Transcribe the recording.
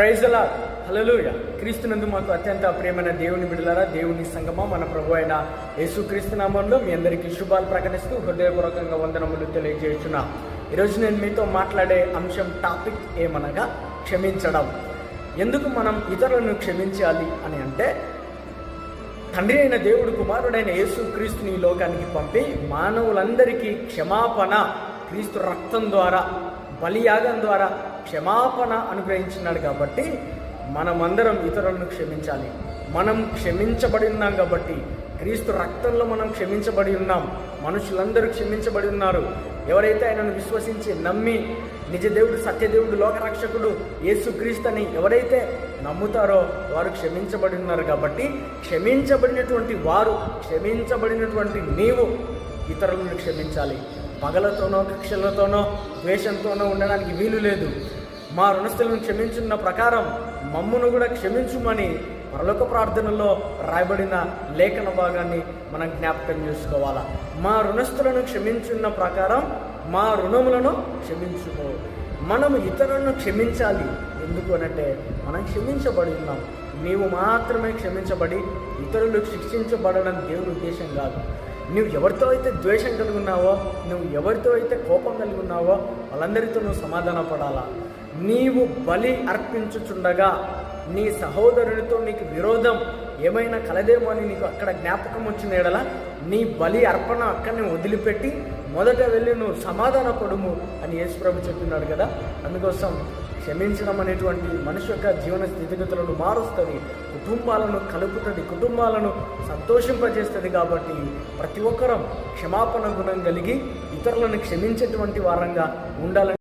ప్రైజలా హలలుయ క్రీస్తునందు మాకు అత్యంత ప్రేమైన దేవుని బిడలారా దేవుని సంగమ మన ప్రభు అయిన యేసుక్రీస్తు నామంలో మీ అందరికీ శుభాలు ప్రకటిస్తూ హృదయపూర్వకంగా వందనములు తెలియజేస్తున్నా. ఈరోజు నేను మీతో మాట్లాడే అంశం టాపిక్ ఏమనగా క్షమించడం. ఎందుకు మనం ఇతరులను క్షమించాలి అని అంటే తండ్రి అయిన దేవుడు కుమారుడైన యేసుక్రీస్తుని లోకానికి పంపి మానవులందరికీ క్షమాపణ క్రీస్తు రక్తం ద్వారా బలియాగం ద్వారా క్షమాపణ అనుగ్రహించినాడు కాబట్టి మనమందరం ఇతరులను క్షమించాలి. మనం క్షమించబడి ఉన్నాం కాబట్టి క్రీస్తు రక్తంలో మనం క్షమించబడి ఉన్నాం. మనుషులందరూ క్షమించబడి ఉన్నారు. ఎవరైతే ఆయనను విశ్వసించి నమ్మి నిజ దేవుడు సత్యదేవుడు లోకరక్షకుడు యేసుక్రీస్తు అని ఎవరైతే నమ్ముతారో వారు క్షమించబడి ఉన్నారు కాబట్టి క్షమించబడినటువంటి వారు క్షమించబడినటువంటి నీవు ఇతరులను క్షమించాలి. పగలతోనో కక్షలతోనో ద్వేషంతోనో ఉండడానికి వీలు లేదు. మా రుణస్థులను క్షమించున్న ప్రకారం మమ్మును కూడా క్షమించుమని పరలోక ప్రార్థనలో రాయబడిన లేఖన భాగాన్ని మనం జ్ఞాపకం చేసుకోవాలా? మా రుణస్థులను క్షమించున్న ప్రకారం మా రుణములను క్షమించుకో మనం ఇతరులను క్షమించాలి. ఎందుకు అనంటే మనం క్షమించబడి ఉన్నాం. నీవు మాత్రమే క్షమించబడి ఇతరులు శిక్షించబడడం దేవుని ఉద్దేశం కాదు. నువ్వు ఎవరితో అయితే ద్వేషం కలిగి ఉన్నావో నువ్వు ఎవరితో అయితే కోపం కలిగి ఉన్నావో వాళ్ళందరితో నువ్వు సమాధాన పడాలా? నీవు బలి అర్పించుచుండగా నీ సహోదరునితో నీకు విరోధం ఏమైనా కలదేమో అని నీకు అక్కడ జ్ఞాపకం వచ్చిన ఎడల నీ బలి అర్పణ అక్కడనే వదిలిపెట్టి మొదట వెళ్ళి నువ్వు సమాధాన పడుము అని యేసుప్రభు చెప్తున్నాడు కదా? అందుకోసం క్షమించడం అనేటువంటి మనిషి యొక్క జీవన స్థితిగతులను మారుస్తుంది కుటుంబాలను కలుపుతుంది కుటుంబాలను సంతోషింపజేస్తుంది కాబట్టి ప్రతి ఒక్కరం క్షమాపణ గుణం కలిగి ఇతరులను క్షమించేటువంటి వారంగా ఉండాలని